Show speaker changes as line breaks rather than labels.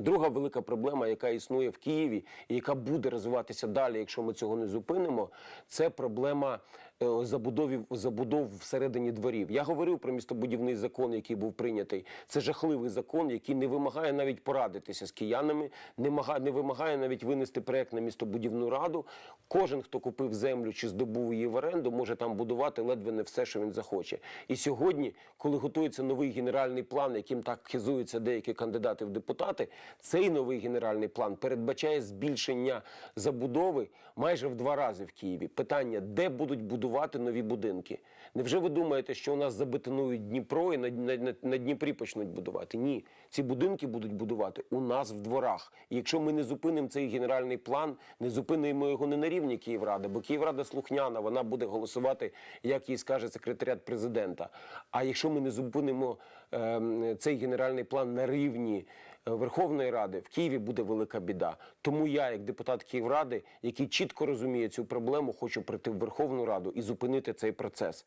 Друга велика проблема, яка існує в Києві, і яка буде розвиватися далі, якщо ми цього не зупинимо, це проблема забудовів забудов всередині дворів. Я говорив про містобудівний закон, який був прийнятий. Це жахливий закон, який не вимагає навіть порадитися з киянами, не мага- не вимагає навіть винести проект на містобудівну раду. Кожен, хто купив землю чи здобув її в оренду, може там будувати ледве не все, що він захоче. І сьогодні, коли готується новий генеральний план, яким так хизуються деякі кандидати в депутати, цей новий генеральний план передбачає збільшення забудови майже в два рази в Києві. Питання, де будуть будувати нові будинки? Невже ви думаєте, що у нас забетонують Дніпро і на, на, на, Дніпрі почнуть будувати? Ні, ці будинки будуть будувати у нас в дворах. І якщо ми не зупинимо цей генеральний план, не зупинимо його не на рівні Київради, бо Київрада слухняна, вона буде голосувати, як їй скаже секретаріат президента. А якщо ми не зупинимо ем, цей генеральний план на рівні е, Верховної Ради, в Києві буде велика біда. Тому я, як депутат Київради, який чітко розуміє цю проблему, хочу прийти в Верховну Раду і зупинити цей процес.